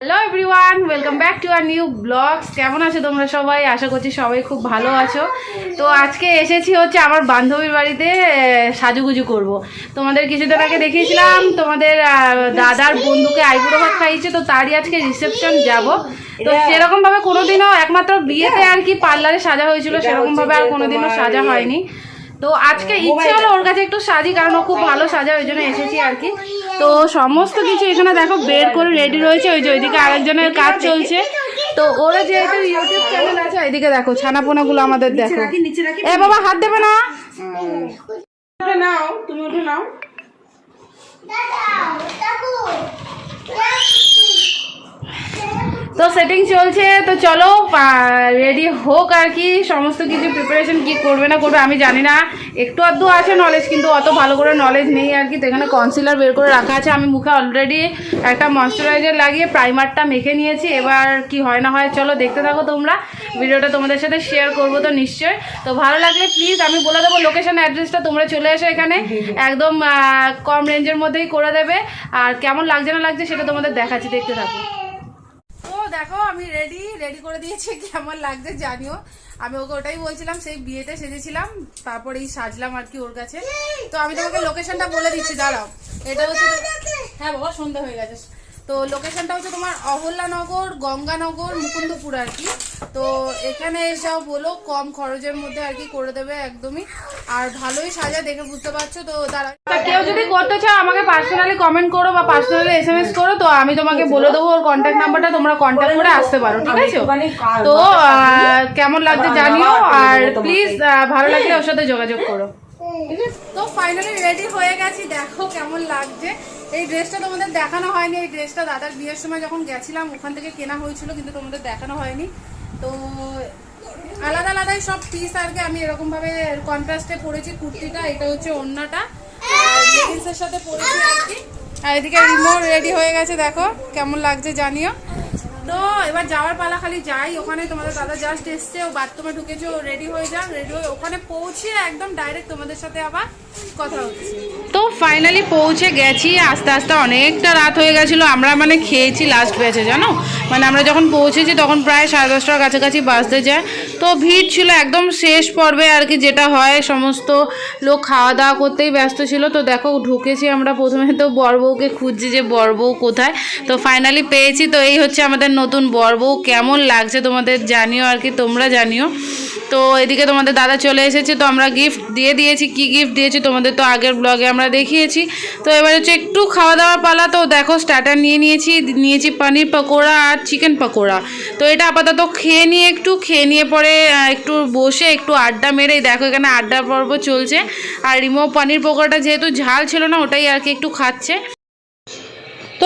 Hello everyone welcome back to our new blogs কেমন আছো তোমরা সবাই? আশা করছি সবাই খুব ভালো আছো। তো আজকে এসেছি হচ্ছে আমার বান্ধবীর বাড়িতে সাজুগুজু করব। তোমাদের কিছুদিন আগে দেখিয়েছিলাম তোমাদের দাদার বন্ধুকে আইবুড়ো ভাত খাইয়েছে তো তারই আজকে রিসেপশন যাব। তো সেরকমভাবে কোনোদিনও একমাত্র বিয়েতে আর কি পার্লারে সাজা হয়েছিল সেরকমভাবে আর কোনোদিনও সাজা হয়নি। তো আজকে ইচ্ছে হলো ওর কাছে একটু সাজি কারণ ও খুব ভালো সাজা ওই জন্য এসেছি আর কি। তো সমস্ত কিছু এখানে দেখো বের করে রেডি রয়েছে। ওই যে ওইদিকে আরেকজনের কাজ চলছে। তো ওরা যেহেতু ইউটিউব চ্যানেল আছে ওইদিকে দেখো ছানাপোনাগুলো আমাদের দেখো। এ বাবা হাত দেবে না? নাও তুমি উঠে নাও। তো সেটিং চলছে তো চলো রেডি হোক আর কি, সমস্ত কিছু প্রিপারেশন কি করবে না করবে আমি জানি না। একটু আধটু আছে নলেজ কিন্তু অত ভালো করে নলেজ নেই আর কি, তো এখানে কনসিলার বের করে রাখা আছে। আমি মুখে অলরেডি একটা ময়শ্চারাইজার লাগিয়ে প্রাইমারটা মেখে নিয়েছি। এবার কি হয় না হয়, চলো দেখতে থাকো তোমরা। ভিডিওটা তোমাদের সাথে শেয়ার করব তো নিশ্চয় তো ভালো লাগলে প্লিজ আমি বলে দেবো লোকেশন অ্যাড্রেসটা তোমরা চলে এসো এখানে। একদম কম রেঞ্জের মধ্যেই করে দেবে। আর কেমন লাগছে না লাগছে সেটা তোমাদের দেখাচ্ছি, দেখতে থাকো। দেখো আমি রেডি রেডি করে দিয়েছি কেমন লাগছে জানিও। আমি ওকে ওটাই বলছিলাম সেই বিয়েতে সেজেছিলাম তারপরে এই সাজলাম আর কি ওর কাছে। তো আমি তোমাকে লোকেশনটা বলে দিচ্ছি দাঁড়াও। এটা হচ্ছে হ্যাঁ বাবা সন্ধ্যা হয়ে গেছে। তো লোকেশনটা হচ্ছে তোমার অহল্যানগর, গঙ্গানগর, মুকুন্দপুর আর কি। তো এখানে এসেও বলো, কম খরচের মধ্যে আর কি করে দেবে একদমই। আর ভালোই সাজা, দেখে বুঝতে পারছ তো তারা কেউ যদি করতে চাও, আমাকে পার্সোনালি কমেন্ট করো বা পার্সোনালি এস এম এস করো, তো আমি তোমাকে বলে দেবো ওর কন্ট্যাক্ট নাম্বারটা তোমরা কন্ট্যাক্ট করে আসতে পারো, ঠিক আছে? তো কেমন লাগছে জানিও, আর প্লিজ ভালো লাগলে ওর সাথে যোগাযোগ করো। তো ফাইনালি রেডি হয়ে গেছি। দেখো কেমন লাগছে। এই ড্রেসটা তোমাদের দেখানো হয়নি। এই ড্রেসটা দাদার বিয়ের সময় যখন গেছিলাম, ওখান থেকে কেনা হয়েছিল, কিন্তু তোমাদের দেখানো হয়নি। তো, আলাদা আলাদাই সব পিস আর কি। আমি এরকম ভাবে কন্ট্রাস্টে পরেছি। কুর্তিটা, এটা হচ্ছে আর লেগিংসের সাথে পরেছি আর কি। আর এদিকে রিমোট রেডি হয়ে গেছে, দেখো। কেমন লাগছে জানিও। এবার যাওয়ার পালা খালি যাই, ওখানে তোমাদের দাদা জাস্ট এসছে, ও বাথরুমে ঢুকেছে, ও রেডি হয়ে যাও রেডি হয়ে ওখানে পৌঁছে একদম ডাইরেক্ট তোমাদের সাথে আবার কথা হচ্ছে। তো ফাইনালি পৌঁছে গেছি, আস্তে আস্তে অনেকটা রাত হয়ে গেছিল, আমরা মানে খেয়েছি লাস্ট ব্যাচে জানো? মানে আমরা যখন পৌঁছেছি তখন প্রায় সাড়ে দশটার কাছাকাছি বাসতে যায়। তো ভিড় ছিল একদম শেষ পর্বে আর কি, যেটা হয়, সমস্ত লোক খাওয়া দাওয়া করতেই ব্যস্ত ছিল। তো দেখো, ঢুকেছি আমরা প্রথমে তো বর বউকে খুঁজছি যে বর বউ কোথায়। তো ফাইনালি পেয়েছি। তো এই হচ্ছে আমাদের নতুন বর বউ কেমন লাগছে তোমাদের জানিও আর কি, তোমরা জানিও। তো এদিকে তোমাদের দাদা চলে এসেছে, তো আমরা গিফট দিয়ে দিয়েছি। কি গিফট দিয়েছি তোমাদের তো আগের ব্লগে আমরা দেখিয়েছি। তো এবার হচ্ছে একটু খাওয়া দাওয়ার পালা। তো দেখো স্টার্টার নিয়ে নিয়েছি নিয়েছি পনির পকোড়া আর চিকেন পকোড়া। তো এটা আপাতত খেয়ে নিয়ে একটু, খেয়ে নিয়ে পরে একটু বসে একটু আড্ডা মেরে দেখো এখানে আড্ডা পর্ব চলছে। আর রিমো পনির পকোড়াটা যেহেতু ঝাল ছিল না, ওটাই আর কি একটু খাচ্ছে।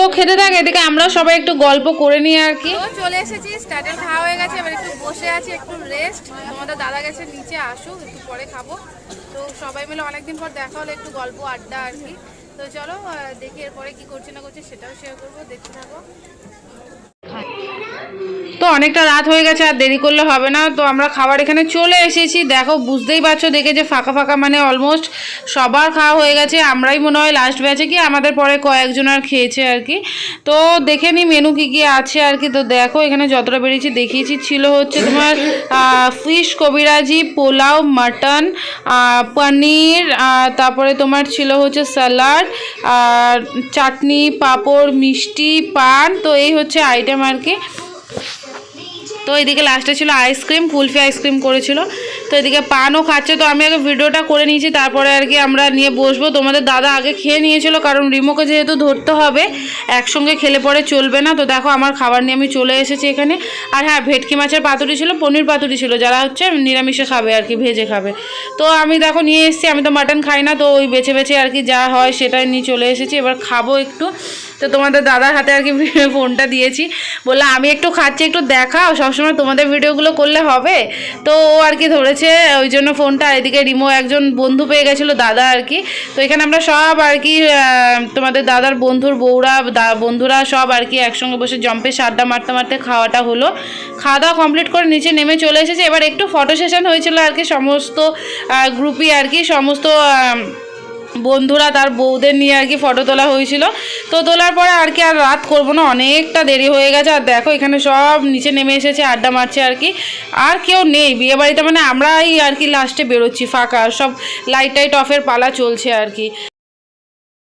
তো খেতে থাকে, এদিকে আমরা সবাই একটু গল্প করে নিই আর কি। চলে এসেছি স্টার্টার খাওয়া হয়ে গেছে, এবার একটু বসে আছি, একটু রেস্ট তোমাদের দাদা গেছে, নিচে আসুক, একটু পরে খাব। তো সবাই মিলে অনেকদিন পর দেখা হলো, একটু গল্প, আড্ডা আর কি। তো চলো দেখি এরপরে কি করছে না করছে, সেটাও শেয়ার করব, দেখতে থাকো। তো অনেকটা রাত হয়ে গেছে, আর দেরি করলে হবে না। তো আমরা খাবার এখানে চলে এসেছি। দেখো, বুঝতেই পারছ, দেখে যে ফাঁকা ফাঁকা মানে অলমোস্ট সবার খাওয়া হয়ে গেছে। আমরাই মনে হয় লাস্ট ব্যাচে কি, আমাদের পরে কয়েকজন আর খেয়েছে আর কি। তো দেখে নিই মেনু কী কী আছে আর কি। তো দেখো, এখানে যতটা বেরিয়েছি দেখিয়েছি। ছিল হচ্ছে তোমার ফিশ কবিরাজি, পোলাও মাটন পনির তারপরে তোমার ছিল হচ্ছে স্যালাড আর চাটনি, পাঁপড়, মিষ্টি, পান। তো এই হচ্ছে আইটেম আর কি। তো এদিকে লাস্টে ছিল আইসক্রিম কুলফি আইসক্রিম করেছিল। তো এদিকে পানও খাচ্ছে। তো আমি আগে ভিডিওটা করে নিয়েছি, তারপরে আর কি আমরা নিয়ে বসবো। তোমাদের দাদা আগে খেয়ে নিয়েছিল, কারণ রিমোকে যেহেতু ধরতে হবে, একসঙ্গে খেলে পরে চলবে না। তো দেখো আমার খাবার নিয়ে আমি চলে এসেছি এখানে। আর হ্যাঁ ভেটকি মাছের পাতুরি ছিল, পনির পাতুরি ছিল, যারা হচ্ছে নিরামিষে খাবে আর কি, ভেজে খাবে। তো আমি দেখো নিয়ে এসেছি, আমি তো মাটন খাই না, তো ওই বেছে বেছে আর কি যা হয় সেটাই নিয়ে চলে এসেছি। এবার খাব একটু। তো তোমাদের দাদার হাতে আর কি ফোনটা দিয়েছি। বললাম আমি একটু খাচ্ছি, একটু দেখাও, সবসময় তোমাদের ভিডিওগুলো করলে হবে। তো ও আর কি ধরেছে, ওই জন্য ফোনটা এদিকে রিমো একজন বন্ধু পেয়ে গেছিল, দাদা আর কি। তো এখানে আমরা সব আর কি তোমাদের দাদার বন্ধুর বউরা বন্ধুরা সব আর কি একসঙ্গে বসে জম্পে আড্ডা মারতে মারতে খাওয়াটা হলো। খাওয়া দাওয়া কমপ্লিট করে নিচে নেমে চলে এসেছে। এবার একটু ফটো সেশন হয়েছিল আর কি, সমস্ত গ্রুপই আর কি, সমস্ত বন্ধুরা তার বউদের নিয়ে আর কি ফটো তোলা হয়েছিল। তো তোলার পরে আর কি আর রাত করব না, অনেকটা দেরি হয়ে গেছে। আর দেখো, এখানে সব নিচে নেমে এসেছে, আড্ডা মারছে আর কি। আর কেউ নেই, বিয়ে বাড়িতে মানে আমরাই আর কি লাস্টে বেরোচ্ছি, ফাঁকা। সব লাইট টাইট অফের পালা চলছে আর কি।